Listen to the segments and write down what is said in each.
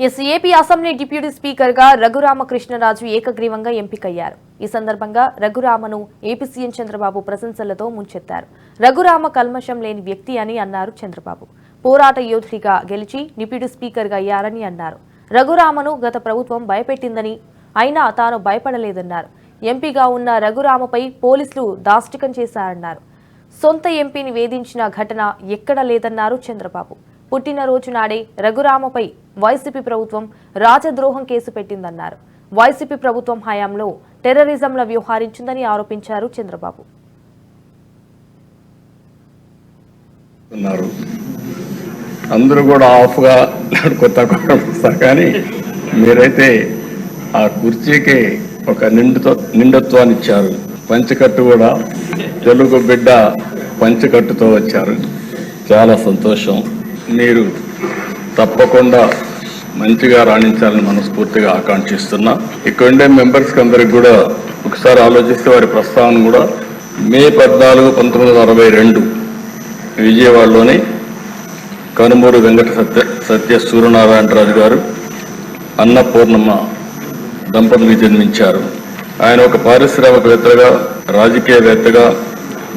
Yes AP assembly deputy స్పీకర్గా రఘురామకృష్ణరాజు ఏకగ్రీవంగా ఎంపికయ్యారు. ఈ సందర్భంగా రఘురామను ఏపీ సీఎం చంద్రబాబు ప్రశంసలతో ముంచెత్తారు. రఘురామ కల్మషం లేని వ్యక్తి అని అన్నారు చంద్రబాబు. పోరాట యోధుడిగా గెలిచి డిప్యూటీ స్పీకర్గా అయ్యారని అన్నారు. రఘురామను గత ప్రభుత్వం భయపెట్టిందని అయినా తాను భయపడలేదన్నారు. ఎంపీగా ఉన్న రఘురామపై పోలీసులు దాష్టికం చేశారన్నారు. సొంత ఎంపీని వేధించిన ఘటన ఎక్కడ లేదన్నారు చంద్రబాబు. పుట్టినరోజు నాడే రఘురామపై వైసీపీ ప్రభుత్వం రాజద్రోహం కేసు పెట్టిందన్నారు. వైసీపీ ప్రభుత్వం హయాంలో టెర్రరిజంలో వ్యవహరించిందని ఆరోపించారు చంద్రబాబు. అందరూ కూడా ఆఫ్గా కొత్త వస్తారు. కానీ మీరైతే ఆ కుర్చీకి ఒక నిండుతో నిండత్వాన్ని ఇచ్చారు. పంచకట్టు కూడా తెలుగు బిడ్డ పంచకట్టుతో వచ్చారు. చాలా సంతోషం. మీరు తప్పకుండా మంచిగా రాణించాలని మనస్ఫూర్తిగా ఆకాంక్షిస్తున్నా. ఇక్కడ ఉండే మెంబర్స్కి అందరికి కూడా ఒకసారి ఆలోచిస్తే వారి ప్రస్తావన కూడా మే పద్నాలుగు పంతొమ్మిది వందల అరవై రెండు విజయవాడలోని కనుమూరు వెంకట సత్య సత్య సూర్యనారాయణరాజు గారు అన్నపూర్ణమ్మ దంపతులకు జన్మించారు. ఆయన ఒక పారిశ్రామికవేత్తగా రాజకీయవేత్తగా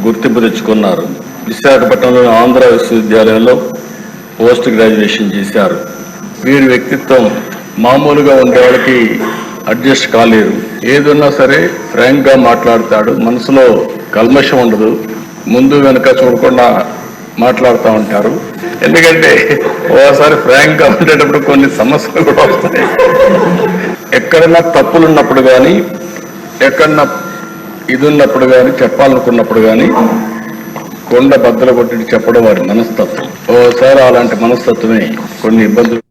గుర్తింపు తెచ్చుకున్నారు. విశాఖపట్నంలోని ఆంధ్ర విశ్వవిద్యాలయంలో పోస్ట్ గ్రాడ్యుయేషన్ చేశారు. వీరి వ్యక్తిత్వం మామూలుగా ఉండే వాళ్ళకి అడ్జస్ట్ కాలేరు ఏదున్నా సరే ఫ్రాంక్గా మాట్లాడతాడు. మనసులో కల్మషం ఉండదు. ముందు వెనుక చూడకుండా మాట్లాడుతూ ఉంటారు. ఎందుకంటే ఓసారి ఫ్రాంక్గా ఉండేటప్పుడు కొన్ని సమస్యలు కూడా వస్తాయి. ఎక్కడన్నా తప్పులు ఉన్నప్పుడు కానీ ఎక్కడన్నా ఇది ఉన్నప్పుడు కానీ చెప్పాలనుకున్నప్పుడు కానీ కొండ బద్దలు కొట్టి చెప్పడం వారి మనస్తత్వం. ఓసారి అలాంటి మనస్తత్వమే కొన్ని ఇబ్బందులు